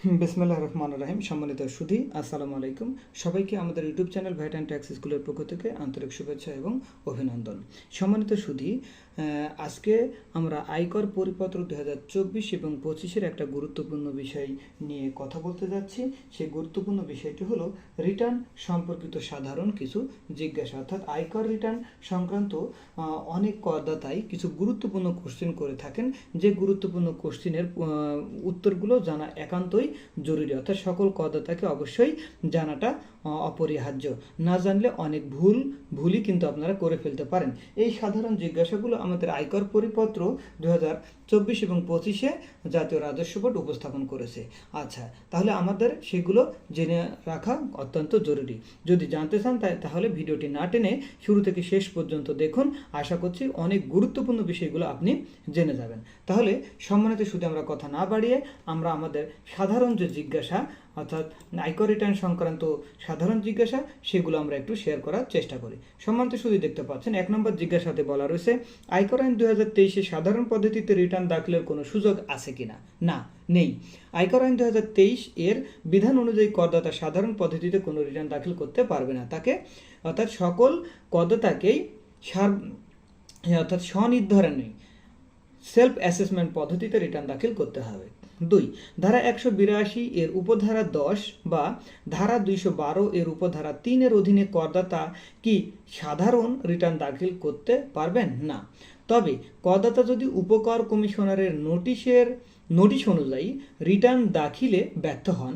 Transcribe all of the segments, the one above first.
বিসমিল্লাহ রহমান রাহিম, সম্মানিত সুধী, আসসালামু আলাইকুম। সবাইকে আমাদের YouTube channel VAT and tax স্কুলের পক্ষ থেকে আন্তরিক শুভেচ্ছা এবং অভিনন্দন। সম্মানিত সুধি আজকে আমরা আয়কর পরিপত্র দু হাজার চব্বিশ এবং পঁচিশের একটা গুরুত্বপূর্ণ বিষয় নিয়ে কথা বলতে যাচ্ছি। সেই গুরুত্বপূর্ণ বিষয়টি হলো রিটার্ন সম্পর্কিত সাধারণ কিছু জিজ্ঞাসা। অর্থাৎ আয়কর রিটার্ন সংক্রান্ত অনেক করদাতাই কিছু গুরুত্বপূর্ণ কোশ্চেন করে থাকেন। যে গুরুত্বপূর্ণ কোশ্চেনের উত্তরগুলো জানা একান্তই জরুরি। অর্থাৎ সকল করদাতাকে অবশ্যই জানাটা অপরিহার্য। না জানলে অনেক ভুল, ভুলই কিন্তু আপনারা করে ফেলতে পারেন। এই সাধারণ জিজ্ঞাসাগুলো আমাদের আয়কর পরিপত্র দু চব্বিশ এবং পঁচিশে জাতীয় রাজস্ব বোর্ড উপস্থাপন করেছে। আচ্ছা তাহলে আমাদের সেগুলো জেনে রাখা অত্যন্ত জরুরি। যদি জানতে চান তাহলে ভিডিওটি না টেনে শুরু থেকে শেষ পর্যন্ত দেখুন। আশা করছি অনেক গুরুত্বপূর্ণ বিষয়গুলো আপনি জেনে যাবেন। তাহলে সম্মানিত শুধু আমরা কথা না বাড়িয়ে আমরা আমাদের সাধারণ যে জিজ্ঞাসা অর্থাৎ আয়কর রিটার্ন সংক্রান্ত সাধারণ জিজ্ঞাসা, সেগুলো আমরা একটু শেয়ার করার চেষ্টা করি। সম্মানিত শুধু দেখতে পাচ্ছেন, এক নম্বর জিজ্ঞাসাতে বলা রয়েছে, আয়কর আইন দুই হাজার তেইশে সাধারণ পদ্ধতিতে রিটার্ন দাখিলের কোনো সুযোগ আছে কিনা? না না নেই। আয়কর আইন দু এর বিধান অনুযায়ী করদাতা সাধারণ পদ্ধতিতে কোনো রিটার্ন দাখিল করতে পারবে না। তাকে, অর্থাৎ সকল করদাতাকেই সার অর্থাৎ স্বনির্ধারণে সেলফ অ্যাসেসমেন্ট পদ্ধতিতে রিটার্ন দাখিল করতে হবে। দুই, ধারা একশো বিরাশি এর উপধারা দশ বা ধারা দুইশো বারো এর উপধারা তিনের অধীনে করদাতা কি সাধারণ রিটার্ন দাখিল করতে পারবেন? না। তবে করদাতা যদি উপকর কমিশনারের নোটিশের, নোটিশ অনুযায়ী রিটার্ন দাখিলে ব্যর্থ হন,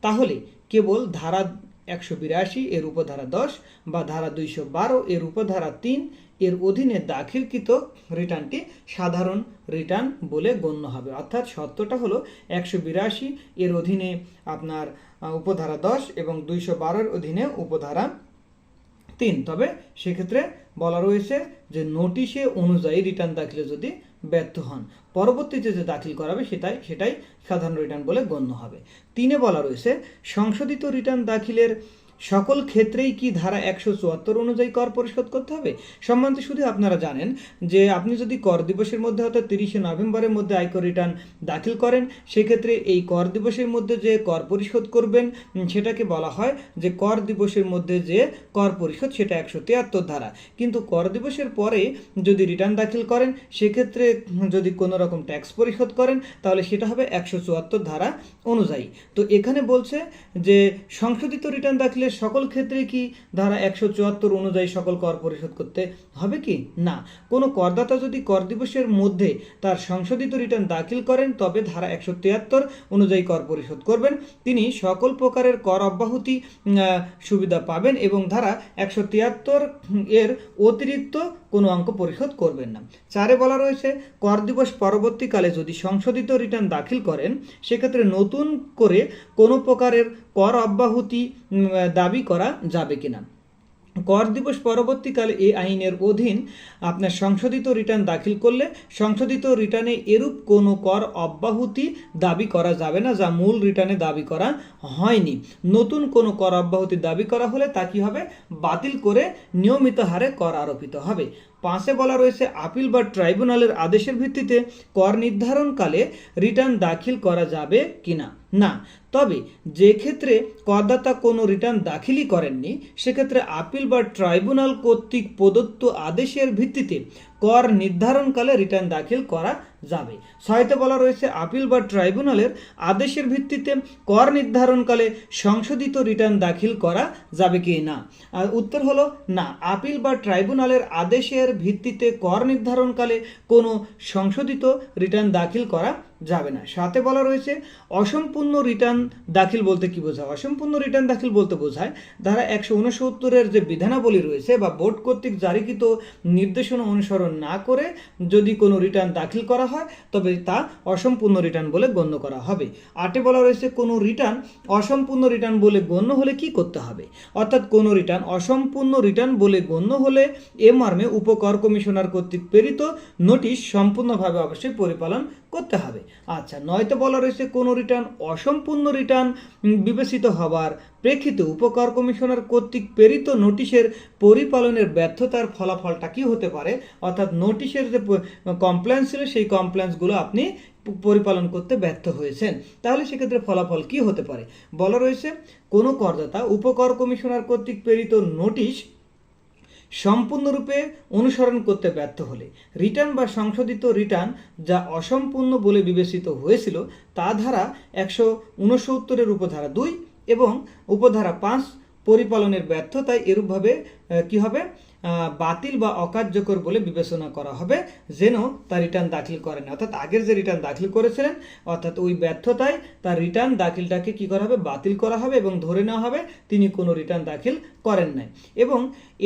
তাহলে কেবল ধারা একশো বিরাশি এর উপধারা দশ বা ধারা দুইশো বারো এর উপধারা তিন এর অধীনে দাখিলকৃত রিটার্নটি সাধারণ রিটার্ন বলে গণ্য হবে। অর্থাৎ সত্যটা হলো একশো বিরাশি এর অধীনে আপনার উপধারা দশ এবং দুইশো বারোর অধীনে উপধারা তিন। তবে সেক্ষেত্রে বলা রয়েছে যে নোটিশে অনুযায়ী রিটার্ন দাখিলে যদি ব্যর্থ হন, পরবর্তীতে যে দাখিল করাবে সেটাই সেটাই সাধারণ রিটার্ন বলে গণ্য হবে। তিনে বলা রয়েছে, সংশোধিত রিটার্ন দাখিলের সকল ক্ষেত্রেই কি ধারা একশো চুয়াত্তর অনুযায়ী কর পরিশোধ করতে হবে? সম্বন্ধে শুধু আপনারা জানেন যে আপনি যদি কর দিবসের মধ্যে অর্থাৎ তিরিশে নভেম্বরের মধ্যে আয়কর রিটার্ন দাখিল করেন, সেক্ষেত্রে এই কর দিবসের মধ্যে যে কর পরিশোধ করবেন সেটাকে বলা হয় যে কর দিবসের মধ্যে যে কর পরিশোধ, সেটা একশো তিয়াত্তর ধারা। কিন্তু কর দিবসের পরে যদি রিটার্ন দাখিল করেন, সেক্ষেত্রে যদি কোনো রকম ট্যাক্স পরিশোধ করেন, তাহলে সেটা হবে একশো চুয়াত্তর ধারা অনুযায়ী। তো এখানে বলছে যে সংশোধিত রিটার্ন দাখিলের সকল ক্ষেত্রে কি ধারা একশো চুয়াত্তর অনুযায়ী সকল কর পরিশোধ করতে হবে কি? না। কোনো করদাতা যদি কর দিবসের মধ্যে তার সংশোধিত রিটার্ন দাখিল করেন, তবে ধারা একশো তিয়াত্তর অনুযায়ী কর পরিশোধ করবেন। তিনি সকল প্রকারের কর অব্যাহতি সুবিধা পাবেন এবং ধারা একশো তিয়াত্তর এর অতিরিক্ত কোনো অঙ্ক পরিশোধ করবেন না। চারে বলা রয়েছে, কর দিবস পরবর্তীকালে যদি সংশোধিত রিটার্ন দাখিল করেন, সেক্ষেত্রে নতুন করে কোনো প্রকারের কর অব্যাহতি দাবি করা যাবে কিনা। কর দিবস পরবর্তীকালে এই আইনের অধীন আপনার সংশোধিত রিটার্ন দাখিল করলে সংশোধিত রিটার্নে এরূপ কোনো কর অব্যাহতি দাবি করা যাবে না, যা মূল রিটার্নে দাবি করা হয়নি। নতুন কোনো কর অব্যাহতি দাবি করা হলে তা কি হবে? বাতিল করে নিয়মিত হারে কর আরোপিত হবে। পাঁচে বলা রয়েছে, আপিল বা ট্রাইব্যুনালের আদেশের ভিত্তিতে কর নির্ধারণকালে রিটার্ন দাখিল করা যাবে কিনা? না। তবে যে ক্ষেত্রে করদাতা কোনো রিটার্ন দাখিলই করেননি, সেক্ষেত্রে আপিল বা ট্রাইব্যুনাল কর্তৃক প্রদত্ত আদেশের ভিত্তিতে কর নির্ধারণকালে রিটার্ন দাখিল করা যাবে। ছয়তে বলা রয়েছে, আপিল বা ট্রাইব্যুনালের আদেশের ভিত্তিতে কর নির্ধারণকালে সংশোধিত রিটার্ন দাখিল করা যাবে কি না? উত্তর হলো, না। আপিল বা ট্রাইব্যুনালের আদেশের ভিত্তিতে কর নির্ধারণকালে কোনো সংশোধিত রিটার্ন দাখিল করা যাবে না। সাথে বলা রয়েছে, অসম্পূর্ণ রিটার্ন দাখিল বলতে কি বোঝায়? অসম্পূর্ণ রিটার্ন দাখিল বলতে বোঝায়, ধারা একশো উনসত্তরের যে বিধানাবলী রয়েছে বা বোর্ড কর্তৃক জারিকৃত নির্দেশনা অনুসরণ না করে যদি কোনো রিটার্ন দাখিল করা হয়, তবে তা অসম্পূর্ণ রিটার্ন বলে গণ্য করা হবে। আটে বলা রয়েছে, কোনো রিটার্ন অসম্পূর্ণ রিটার্ন বলে গণ্য হলে কি করতে হবে? অর্থাৎ কোনো রিটার্ন অসম্পূর্ণ রিটার্ন বলে গণ্য হলে এ মর্মে উপকর কমিশনার কর্তৃক প্রেরিত নোটিশ সম্পূর্ণভাবে অবশ্যই পরিপালন করতে হবে। আচ্ছা নয়তো বলা রয়েছে কোনো রিটার্ন অসম্পূর্ণ রিটার্ন বিবেচিত হবার প্রেক্ষিতে উপকর কমিশনার কর্তৃক প্রেরিত নোটিশের পরিপালনের ব্যর্থতার ফলাফলটা কি হতে পারে? অর্থাৎ নোটিশের যে কমপ্লেন্স ছিল, সেই কমপ্লেন্সগুলো আপনি পরিপালন করতে ব্যর্থ হয়েছেন। তাহলে সেক্ষেত্রে ফলাফল কি হতে পারে? বলা রয়েছে, কোনো করদাতা, উপকর কমিশনার কর্তৃক প্রেরিত নোটিশ সম্পূর্ণরূপে অনুসরণ করতে ব্যর্থ হলে। রিটার্ন বা সংশোধিত রিটার্ন যা অসম্পূর্ণ বলে বিবেচিত হয়েছিল তা ধারা একশো উনসত্তরের উপধারা দুই এবং উপধারা পাঁচ পরিপালনের ব্যর্থতায় এরূপভাবে কি হবে? বাতিল বা অকার্যকর বলে বিবেচনা করা হবে, যেন তার রিটার্ন দাখিল করেন অর্থাৎ আগের যে রিটার্ন দাখিল করেছিলেন, অর্থাৎ ওই ব্যর্থতায় তার রিটার্ন দাখিলটাকে কি করা হবে? বাতিল করা হবে এবং ধরে নেওয়া হবে তিনি কোনো রিটার্ন দাখিল করেন নাই। এবং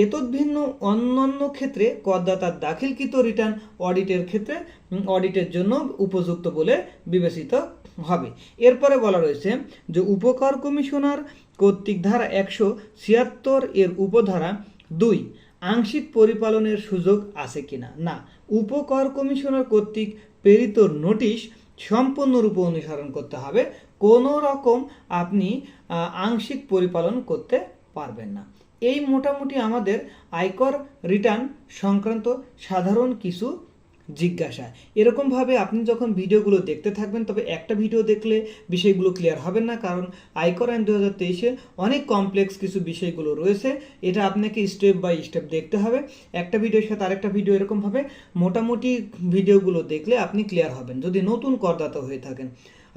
এতদ্ভিন্ন অন্যান্য ক্ষেত্রে করদাতার দাখিলকৃত রিটার্ন অডিটের ক্ষেত্রে অডিটের জন্য উপযুক্ত বলে বিবেচিত হবে। এরপরে বলা রয়েছে যে উপকর কমিশনার কর্তৃক ধারা একশো ছিয়াত্তর এর উপধারা দুই, আংশিক পরিপালনের সুযোগ আছে কিনা? না, উপকর কমিশনার কর্তৃক প্রেরিত নোটিশ সম্পূর্ণরূপে অনুসরণ করতে হবে। কোনো রকম আপনি আংশিক পরিপালন করতে পারবেন না। এই মোটামুটি আমাদের আয়কর রিটার্ন সংক্রান্ত সাধারণ কিছু জিজ্ঞাসা এরকমভাবে আপনি যখন ভিডিওগুলো দেখতে থাকবেন, তবে একটা ভিডিও দেখলে বিষয়গুলো ক্লিয়ার হবে না, কারণ আয়কর আইন দু হাজার তেইশে অনেক কমপ্লেক্স কিছু বিষয়গুলো রয়েছে। এটা আপনাকে স্টেপ বাই স্টেপ দেখতে হবে। একটা ভিডিওর সাথে আরেকটা ভিডিও এরকমভাবে মোটামুটি ভিডিওগুলো দেখলে আপনি ক্লিয়ার হবেন, যদি নতুন করদাতা হয়ে থাকেন।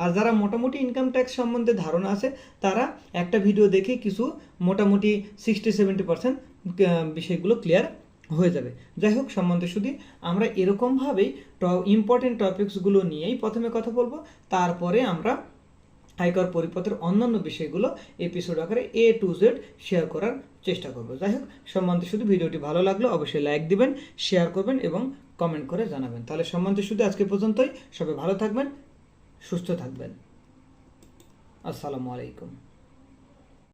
আর যারা মোটামুটি ইনকাম ট্যাক্স সম্বন্ধে ধারণা আছে, তারা একটা ভিডিও দেখে কিছু মোটামুটি সিক্সটি সেভেন্টি পার্সেন্ট বিষয়গুলো ক্লিয়ার হয়ে যাবে। যাই হোক সম্বন্ধে শুধু আমরা এরকমভাবেই ইম্পর্টেন্ট টপিকসগুলো নিয়েই প্রথমে কথা বলব। তারপরে আমরা আয়কর পরিপত্রের অন্যান্য বিষয়গুলো এপিসোড আকারে এ টু জেড শেয়ার করার চেষ্টা করব। যাই হোক সম্বন্ধে শুধু ভিডিওটি ভালো লাগল অবশ্যই লাইক দিবেন শেয়ার করবেন এবং কমেন্ট করে জানাবেন। তাহলে সম্বন্ধে শুধু আজকে পর্যন্তই। সবাই ভালো থাকবেন, সুস্থ থাকবেন। আসসালামু আলাইকুম।